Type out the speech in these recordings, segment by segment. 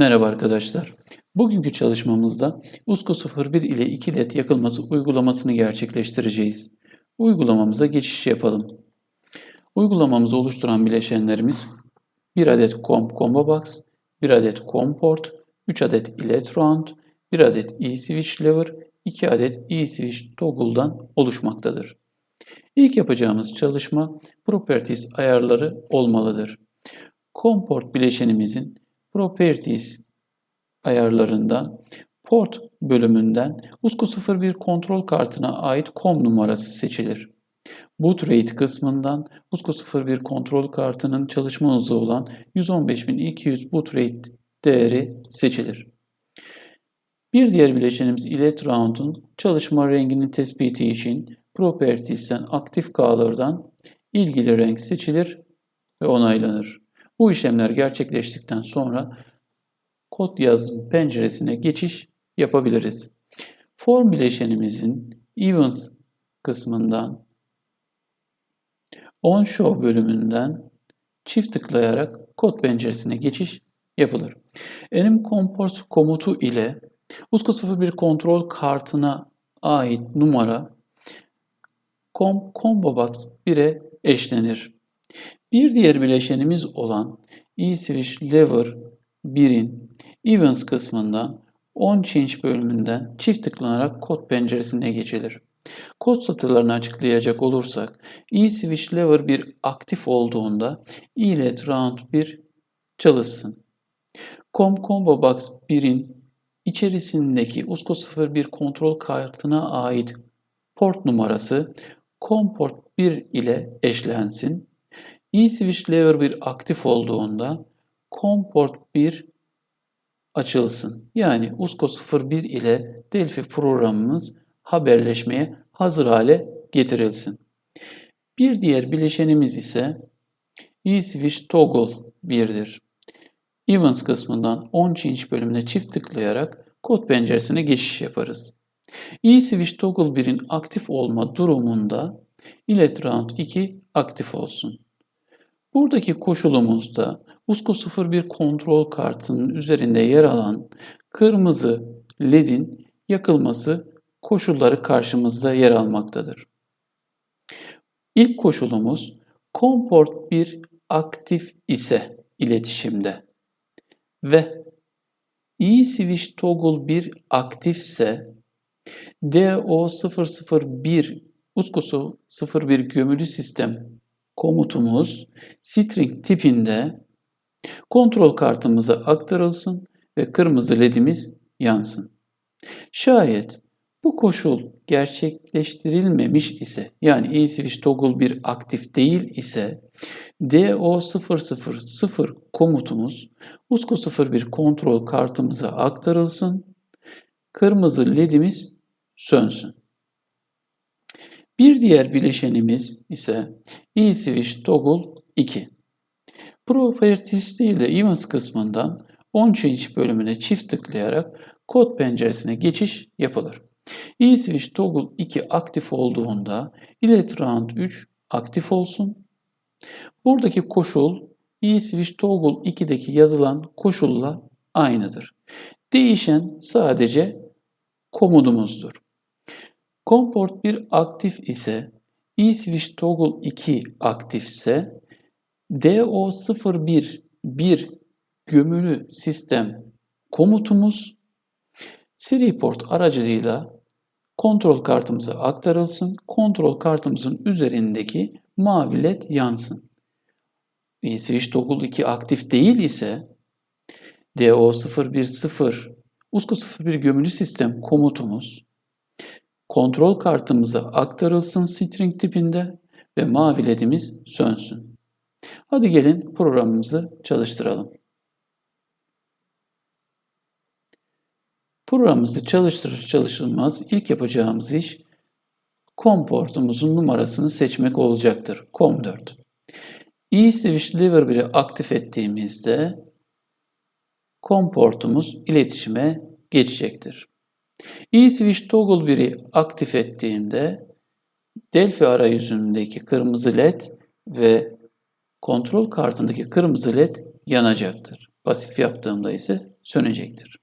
Merhaba arkadaşlar. Bugünkü çalışmamızda USCO 01 ile 2 led yakılması uygulamasını gerçekleştireceğiz. Uygulamamıza geçiş yapalım. Uygulamamızı oluşturan bileşenlerimiz 1 adet COM Combo Box, 1 adet COM Port, 3 adet Electround, 1 adet E-Switch Lever, 2 adet E-Switch Toggle'dan oluşmaktadır. İlk yapacağımız çalışma Properties ayarları olmalıdır. COM Port bileşenimizin Properties ayarlarından Port bölümünden USCO 01 kontrol kartına ait COM numarası seçilir. Boot rate kısmından USCO 01 kontrol kartının çalışma hızı olan 115200 boot rate değeri seçilir. Bir diğer bileşenimiz Electround'un çalışma renginin tespiti için Properties'ten aktif Color'dan ilgili renk seçilir ve onaylanır. Bu işlemler gerçekleştikten sonra kod yazım penceresine geçiş yapabiliriz. Form bileşenimizin Events kısmından On Show bölümünden çift tıklayarak kod penceresine geçiş yapılır. Enim Compose komutu ile USCO 01 kontrol kartına ait numara com, Combo Box 1'e eşlenir. Bir diğer bileşenimiz olan eSwitch Lever 1'in Events kısmından On Change bölümünden çift tıklanarak kod penceresine geçilir. Kod satırlarını açıklayacak olursak eSwitch Lever 1 aktif olduğunda eLet Round 1 çalışsın. Com Combo Box 1'in içerisindeki USCO 01 kontrol kartına ait port numarası COM port 1 ile eşlensin. eSwitch Lever 1 aktif olduğunda COM port 1 açılsın. Yani USCO 01 ile Delphi programımız haberleşmeye hazır hale getirilsin. Bir diğer bileşenimiz ise eSwitch Toggle 1'dir. Events kısmından On Change bölümüne çift tıklayarak kod penceresine geçiş yaparız. eSwitch Toggle 1'in aktif olma durumunda Electround 2 aktif olsun. Buradaki koşulumuzda USCO 01 kontrol kartının üzerinde yer alan kırmızı ledin yakılması koşulları karşımızda yer almaktadır. İlk koşulumuz Comport 1 aktif ise iletişimde ve eSwitch Toggle 1 aktifse DO001 USCO 01 gömülü sistem komutumuz string tipinde kontrol kartımıza aktarılsın ve kırmızı ledimiz yansın. Şayet bu koşul gerçekleştirilmemiş ise yani eSwitch toggle 1 aktif değil ise DO000 komutumuz USCO 01 kontrol kartımıza aktarılsın. Kırmızı ledimiz sönsün. Bir diğer bileşenimiz ise eSwitch toggle 2. Properties değil de Events kısmından On Change bölümüne çift tıklayarak kod penceresine geçiş yapılır. eSwitch Toggle 2 aktif olduğunda Electround 3 aktif olsun. Buradaki koşul eSwitch Toggle 2'deki yazılan koşulla aynıdır. Değişen sadece komudumuzdur. Comport 1 aktif ise eSwitch Toggle 2 aktifse DO01 bir gömülü sistem komutumuz Siri port aracılığıyla kontrol kartımıza aktarılsın. Kontrol kartımızın üzerindeki mavi led yansın. E, switch toggle 2 aktif değil ise DO010 USCO 01 gömülü sistem komutumuz kontrol kartımıza aktarılsın string tipinde ve mavi ledimiz sönsün. Hadi gelin programımızı çalıştıralım. Programımızı çalıştırır çalışılmaz ilk yapacağımız iş COM portumuzun numarasını seçmek olacaktır. COM4. eSwitch Lever 1'i aktif ettiğimizde COM portumuz iletişime geçecektir. eSwitch Toggle 1'i aktif ettiğimde Delphi arayüzündeki kırmızı led ve kontrol kartındaki kırmızı led yanacaktır. Pasif yaptığımda ise sönecektir.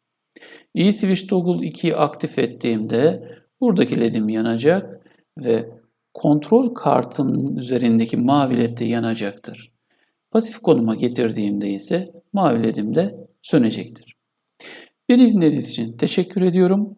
E-Switch Toggle 2'yi aktif ettiğimde buradaki ledim yanacak ve kontrol kartının üzerindeki mavi led de yanacaktır. Pasif konuma getirdiğimde ise mavi ledim de sönecektir. Beni dinlediğiniz için teşekkür ediyorum.